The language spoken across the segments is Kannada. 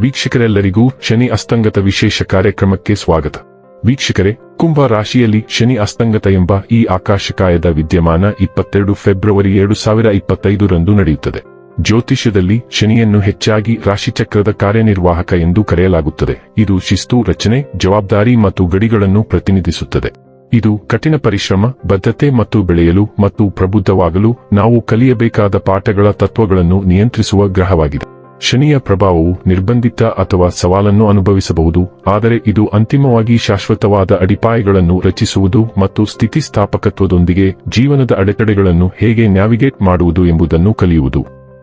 ವೀಕ್ಷಕರೆಲ್ಲರಿಗೂ ಶನಿ ಅಸ್ತಂಗತ ವಿಶೇಷ ಕಾರ್ಯಕ್ರಮಕ್ಕೆ ಸ್ವಾಗತ. ವೀಕ್ಷಕರೇ, ಕುಂಭ ರಾಶಿಯಲ್ಲಿ ಶನಿ ಅಸ್ತಂಗತ ಎಂಬ ಈ ಆಕಾಶಕಾಯದ ವಿದ್ಯಮಾನ ಇಪ್ಪತ್ತೆರಡು ಫೆಬ್ರವರಿ ಎರಡು ಸಾವಿರ ಇಪ್ಪತ್ತೈದರಂದು ನಡೆಯುತ್ತದೆ. ಜ್ಯೋತಿಷ್ಯದಲ್ಲಿ ಶನಿಯನ್ನು ಹೆಚ್ಚಾಗಿ ರಾಶಿಚಕ್ರದ ಕಾರ್ಯನಿರ್ವಾಹಕ ಎಂದು ಕರೆಯಲಾಗುತ್ತದೆ. ಇದು ಶಿಸ್ತು, ರಚನೆ, ಜವಾಬ್ದಾರಿ ಮತ್ತು ಗಡಿಗಳನ್ನು ಪ್ರತಿನಿಧಿಸುತ್ತದೆ. ಇದು ಕಠಿಣ ಪರಿಶ್ರಮ ಬದ್ಧತೆ ಮತ್ತು ಬೆಳೆಯಲು ಮತ್ತು ಪ್ರಬುದ್ಧವಾಗಲು ನಾವು ಕಲಿಯಬೇಕಾದ ಪಾಠಗಳ ತತ್ವಗಳನ್ನು ನಿಯಂತ್ರಿಸುವ ಗ್ರಹವಾಗಿದೆ. ಶನಿಯ ಪ್ರಭಾವವು ನಿರ್ಬಂಧಿತ ಅಥವಾ ಸವಾಲನ್ನು ಅನುಭವಿಸಬಹುದು, ಆದರೆ ಇದು ಅಂತಿಮವಾಗಿ ಶಾಶ್ವತವಾದ ಅಡಿಪಾಯಗಳನ್ನು ರಚಿಸುವುದು ಮತ್ತು ಸ್ಥಿತಿಸ್ಥಾಪಕತ್ವದೊಂದಿಗೆ ಜೀವನದ ಅಡೆತಡೆಗಳನ್ನು ಹೇಗೆ ನ್ಯಾವಿಗೇಟ್ ಮಾಡುವುದು ಎಂಬುದನ್ನು ಕಲಿಯುವುದು.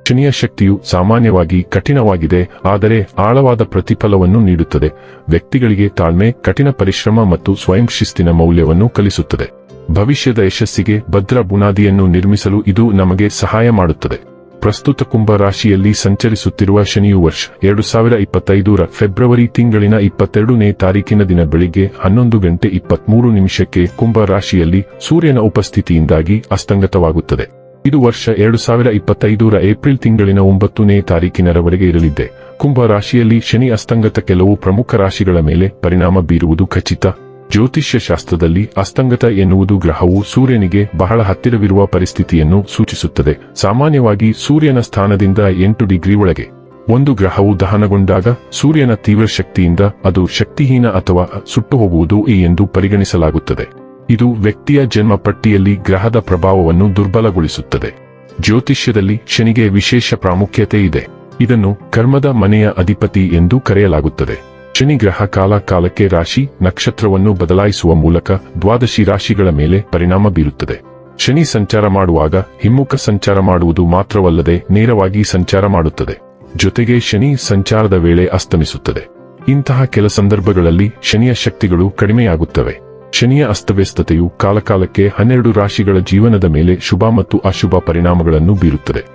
ಶನಿಯ ಶಕ್ತಿಯು ಸಾಮಾನ್ಯವಾಗಿ ಕಠಿಣವಾಗಿದೆ, ಆದರೆ ಆಳವಾದ ಪ್ರತಿಫಲವನ್ನು ನೀಡುತ್ತದೆ. ವ್ಯಕ್ತಿಗಳಿಗೆ ತಾಳ್ಮೆ, ಕಠಿಣ ಪರಿಶ್ರಮ ಮತ್ತು ಸ್ವಯಂ ಶಿಸ್ತಿನ ಮೌಲ್ಯವನ್ನು ಕಲಿಸುತ್ತದೆ. ಭವಿಷ್ಯದ ಯಶಸ್ಸಿಗೆ ಭದ್ರ ಬುನಾದಿಯನ್ನು ನಿರ್ಮಿಸಲು ಇದು ನಮಗೆ ಸಹಾಯ ಮಾಡುತ್ತದೆ. ಪ್ರಸ್ತುತ ಕುಂಭ ರಾಶಿಯಲ್ಲಿ ಸಂಚರಿಸುತ್ತಿರುವ ಶನಿಯು ವರ್ಷ ಎರಡು ಸಾವಿರ ಇಪ್ಪತ್ತೈದರ ಫೆಬ್ರವರಿ ತಿಂಗಳಿನ ಇಪ್ಪತ್ತೆರಡನೇ ತಾರೀಕಿನ ದಿನ ಬೆಳಿಗ್ಗೆ ಹನ್ನೊಂದು ಗಂಟೆ ಇಪ್ಪತ್ಮೂರು ನಿಮಿಷಕ್ಕೆ ಕುಂಭ ರಾಶಿಯಲ್ಲಿ ಸೂರ್ಯನ ಉಪಸ್ಥಿತಿಯಿಂದಾಗಿ ಅಸ್ತಂಗತವಾಗುತ್ತದೆ. ಇದು ವರ್ಷ ಎರಡು ಸಾವಿರ ಇಪ್ಪತ್ತೈದರ ಏಪ್ರಿಲ್ ತಿಂಗಳಿನ ಒಂಬತ್ತನೇ ತಾರೀಕಿನರವರೆಗೆ ಇರಲಿದೆ. ಕುಂಭ ರಾಶಿಯಲ್ಲಿ ಶನಿ ಅಸ್ತಂಗತ ಕೆಲವು ಪ್ರಮುಖ ರಾಶಿಗಳ ಮೇಲೆ ಪರಿಣಾಮ ಬೀರುವುದು ಖಚಿತ. ಜ್ಯೋತಿಷ್ಯ ಶಾಸ್ತ್ರದಲ್ಲಿ ಅಸ್ತಂಗತ ಎನ್ನುವುದು ಗ್ರಹವು ಸೂರ್ಯನಿಗೆ ಬಹಳ ಹತ್ತಿರವಿರುವ ಪರಿಸ್ಥಿತಿಯನ್ನು ಸೂಚಿಸುತ್ತದೆ. ಸಾಮಾನ್ಯವಾಗಿ ಸೂರ್ಯನ ಸ್ಥಾನದಿಂದ ಎಂಟು ಡಿಗ್ರಿ ಒಳಗೆ. ಒಂದು ಗ್ರಹವು ದಹನಗೊಂಡಾಗ ಸೂರ್ಯನ ತೀವ್ರ ಶಕ್ತಿಯಿಂದ ಅದು ಶಕ್ತಿಹೀನ ಅಥವಾ ಸುಟ್ಟು ಹೋಗುವುದು ಎಂದು ಪರಿಗಣಿಸಲಾಗುತ್ತದೆ. ಇದು ವ್ಯಕ್ತಿಯ ಜನ್ಮ ಪಟ್ಟಿಯಲ್ಲಿ ಗ್ರಹದ ಪ್ರಭಾವವನ್ನು ದುರ್ಬಲಗೊಳಿಸುತ್ತದೆ. ಜ್ಯೋತಿಷ್ಯದಲ್ಲಿ ಶನಿಗೆ ವಿಶೇಷ ಪ್ರಾಮುಖ್ಯತೆ ಇದೆ. ಇದನ್ನು ಕರ್ಮದ ಮನೆಯ ಅಧಿಪತಿ ಎಂದು ಕರೆಯಲಾಗುತ್ತದೆ. ಶನಿ ಗ್ರಹ ಕಾಲ ಕಾಲಕ್ಕೆ ರಾಶಿ ನಕ್ಷತ್ರವನ್ನು ಬದಲಾಯಿಸುವ ಮೂಲಕ ದ್ವಾದಶಿ ರಾಶಿಗಳ ಮೇಲೆ ಪರಿಣಾಮ ಬೀರುತ್ತದೆ. ಶನಿ ಸಂಚಾರ ಮಾಡುವಾಗ ಹಿಮ್ಮುಖ ಸಂಚಾರ ಮಾಡುವುದು ಮಾತ್ರವಲ್ಲದೆ ನೇರವಾಗಿ ಸಂಚಾರ ಮಾಡುತ್ತದೆ. ಜೊತೆಗೆ ಶನಿ ಸಂಚಾರದ ವೇಳೆ ಅಸ್ತಮಿಸುತ್ತದೆ. ಇಂತಹ ಕೆಲ ಸಂದರ್ಭಗಳಲ್ಲಿ ಶನಿಯ ಶಕ್ತಿಗಳು ಕಡಿಮೆಯಾಗುತ್ತವೆ. ಶನಿಯ ಅಸ್ತವ್ಯಸ್ತತೆಯು ಕಾಲಕಾಲಕ್ಕೆ ಹನ್ನೆರಡು ರಾಶಿಗಳ ಜೀವನದ ಮೇಲೆ ಶುಭ ಮತ್ತು ಅಶುಭ ಪರಿಣಾಮಗಳನ್ನು ಬೀರುತ್ತದೆ.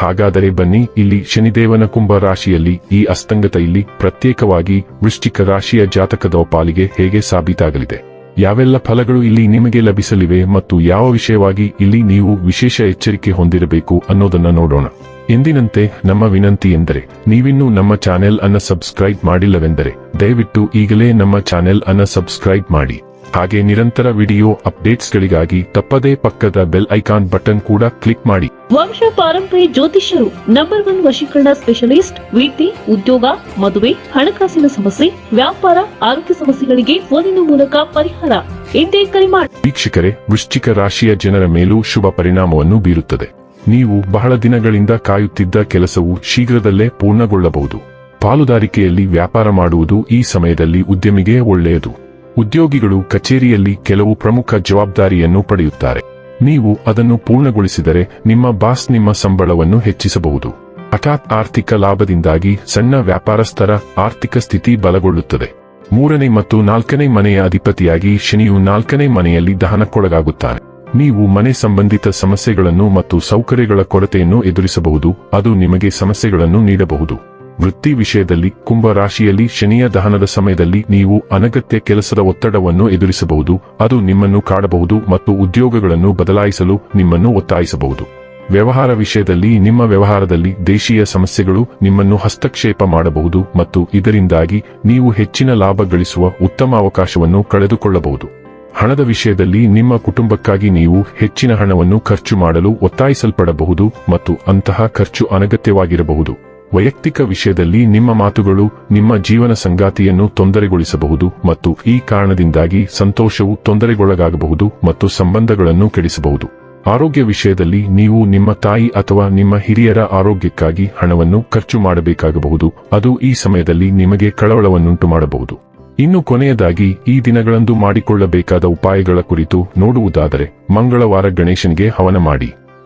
ಹಾಗಾದರೆ ಬನ್ನಿ, ಇಲ್ಲಿ ಶನಿದೇವನ ಕುಂಭ ರಾಶಿಯಲ್ಲಿ ಈ ಅಸ್ತಂಗತ ಇಲ್ಲಿ ಪ್ರತ್ಯೇಕವಾಗಿ ವೃಶ್ಚಿಕ ರಾಶಿಯ ಜಾತಕದ ಪಾಲಿಗೆ ಹೇಗೆ ಸಾಬೀತಾಗಲಿದೆ? ಯಾವೆಲ್ಲ ಫಲಗಳು ಇಲ್ಲಿ ನಿಮಗೆ ಲಭಿಸಲಿವೆ ಮತ್ತು ಯಾವ ವಿಷಯವಾಗಿ ಇಲ್ಲಿ ನೀವು ವಿಶೇಷ ಎಚ್ಚರಿಕೆ ಹೊಂದಿರಬೇಕು ಅನ್ನೋದನ್ನ ನೋಡೋಣ. ಎಂದಿನಂತೆ, ನಮ್ಮ ವಿನಂತಿ ಎಂದರೆ, ನೀವಿನ್ನೂ ನಮ್ಮ ಚಾನೆಲ್ ಅನ್ನ ಸಬ್ಸ್ಕ್ರೈಬ್ ಮಾಡಿಲ್ಲವೆಂದರೆ, ದಯವಿಟ್ಟು ಈಗಲೇ ನಮ್ಮ ಚಾನೆಲ್ ಅನ್ನ ಸಬ್ಸ್ಕ್ರೈಬ್ ಮಾಡಿ. ಹಾಗೆ ನಿರಂತರ ವಿಡಿಯೋ ಅಪ್ಡೇಟ್ಸ್ ಗಳಿಗಾಗಿ ತಪ್ಪದೇ ಪಕ್ಕದ ಬೆಲ್ ಐಕಾನ್ ಬಟನ್ ಕೂಡ ಕ್ಲಿಕ್ ಮಾಡಿ. ವಂಶ ಪಾರಂಪರ್ಯ ಜ್ಯೋತಿಷ್ಯರು ನಂಬರ್ ಒನ್ ವಶೀಕರಣ ಸ್ಪೆಷಲಿಸ್ಟ್ ವಿದ್ಯೆ ಉದ್ಯೋಗ ಮದುವೆ ಹಣಕಾಸಿನ ಸಮಸ್ಯೆ ವ್ಯಾಪಾರ ಆರೋಗ್ಯ ಸಮಸ್ಯೆಗಳಿಗೆ ಫೋನಿನ ಮೂಲಕ ಪರಿಹಾರ. ಎಂದೇ ಕರೆ ಮಾಡಿ ವೀಕ್ಷಕರೇ ವೃಶ್ಚಿಕ ರಾಶಿಯ ಜನರ ಮೇಲೂ ಶುಭ ಪರಿಣಾಮವನ್ನು ಬೀರುತ್ತದೆ. ನೀವು ಬಹಳ ದಿನಗಳಿಂದ ಕಾಯುತ್ತಿದ್ದ ಕೆಲಸವು ಶೀಘ್ರದಲ್ಲೇ ಪೂರ್ಣಗೊಳ್ಳಬಹುದು. ಪಾಲುದಾರಿಕೆಯಲ್ಲಿ ವ್ಯಾಪಾರ ಮಾಡುವುದು ಈ ಸಮಯದಲ್ಲಿ ಉದ್ಯಮಿಗೆ ಒಳ್ಳೆಯದು. ಉದ್ಯೋಗಿಗಳು ಕಚೇರಿಯಲ್ಲಿ ಕೆಲವು ಪ್ರಮುಖ ಜವಾಬ್ದಾರಿಯನ್ನು ಪಡೆಯುತ್ತಾರೆ. ನೀವು ಅದನ್ನು ಪೂರ್ಣಗೊಳಿಸಿದರೆ ನಿಮ್ಮ ಬಾಸ್ ನಿಮ್ಮ ಸಂಬಳವನ್ನು ಹೆಚ್ಚಿಸಬಹುದು. ಹಠಾತ್ ಆರ್ಥಿಕ ಲಾಭದಿಂದಾಗಿ ಸಣ್ಣ ವ್ಯಾಪಾರಸ್ಥರ ಆರ್ಥಿಕ ಸ್ಥಿತಿ ಬಲಗೊಳ್ಳುತ್ತದೆ. ಮೂರನೇ ಮತ್ತು ನಾಲ್ಕನೇ ಮನೆಯ ಅಧಿಪತಿಯಾಗಿ ಶನಿಯು ನಾಲ್ಕನೇ ಮನೆಯಲ್ಲಿ ದಹನಕ್ಕೊಳಗಾಗುತ್ತಾನೆ. ನೀವು ಮನೆ ಸಂಬಂಧಿತ ಸಮಸ್ಯೆಗಳನ್ನು ಮತ್ತು ಸೌಕರ್ಯಗಳ ಕೊರತೆಯನ್ನು ಎದುರಿಸಬಹುದು, ಅದು ನಿಮಗೆ ಸಮಸ್ಯೆಗಳನ್ನು ನೀಡಬಹುದು. ವೃತ್ತಿ ವಿಷಯದಲ್ಲಿ ಕುಂಭ ರಾಶಿಯಲ್ಲಿ ಶನಿಯ ದಹನದ ಸಮಯದಲ್ಲಿ ನೀವು ಅನಗತ್ಯ ಕೆಲಸದ ಒತ್ತಡವನ್ನು ಎದುರಿಸಬಹುದು. ಅದು ನಿಮ್ಮನ್ನು ಕಾಡಬಹುದು ಮತ್ತು ಉದ್ಯೋಗಗಳನ್ನು ಬದಲಾಯಿಸಲು ನಿಮ್ಮನ್ನು ಒತ್ತಾಯಿಸಬಹುದು. ವ್ಯವಹಾರ ವಿಷಯದಲ್ಲಿ ನಿಮ್ಮ ವ್ಯವಹಾರದಲ್ಲಿ ದೇಶೀಯ ಸಮಸ್ಯೆಗಳು ನಿಮ್ಮನ್ನು ಹಸ್ತಕ್ಷೇಪ ಮಾಡಬಹುದು ಮತ್ತು ಇದರಿಂದಾಗಿ ನೀವು ಹೆಚ್ಚಿನ ಲಾಭ ಗಳಿಸುವ ಉತ್ತಮ ಅವಕಾಶವನ್ನು ಕಳೆದುಕೊಳ್ಳಬಹುದು. ಹಣದ ವಿಷಯದಲ್ಲಿ ನಿಮ್ಮ ಕುಟುಂಬಕ್ಕಾಗಿ ನೀವು ಹೆಚ್ಚಿನ ಹಣವನ್ನು ಖರ್ಚು ಮಾಡಲು ಒತ್ತಾಯಿಸಲ್ಪಡಬಹುದು ಮತ್ತು ಅಂತಹ ಖರ್ಚು ಅನಗತ್ಯವಾಗಿರಬಹುದು. ವೈಯಕ್ತಿಕ ವಿಷಯದಲ್ಲಿ ನಿಮ್ಮ ಮಾತುಗಳು ನಿಮ್ಮ ಜೀವನ ಸಂಗಾತಿಯನ್ನು ತೊಂದರೆಗೊಳಿಸಬಹುದು ಮತ್ತು ಈ ಕಾರಣದಿಂದಾಗಿ ಸಂತೋಷವು ತೊಂದರೆಗೊಳಗಾಗಬಹುದು ಮತ್ತು ಸಂಬಂಧಗಳನ್ನು ಕೆಡಿಸಬಹುದು. ಆರೋಗ್ಯ ವಿಷಯದಲ್ಲಿ ನೀವು ನಿಮ್ಮ ತಾಯಿ ಅಥವಾ ನಿಮ್ಮ ಹಿರಿಯರ ಆರೋಗ್ಯಕ್ಕಾಗಿ ಹಣವನ್ನು ಖರ್ಚು ಮಾಡಬೇಕಾಗಬಹುದು, ಅದು ಈ ಸಮಯದಲ್ಲಿ ನಿಮಗೆ ಕಳವಳವನ್ನುಂಟು ಮಾಡಬಹುದು ಇನ್ನು ಕೊನೆಯದಾಗಿ, ಈ ದಿನಗಳಂದು ಮಾಡಿಕೊಳ್ಳಬೇಕಾದ ಉಪಾಯಗಳ ಕುರಿತು ನೋಡುವುದಾದರೆ, ಮಂಗಳವಾರ ಗಣೇಶನಿಗೆ ಹವನ ಮಾಡಿ.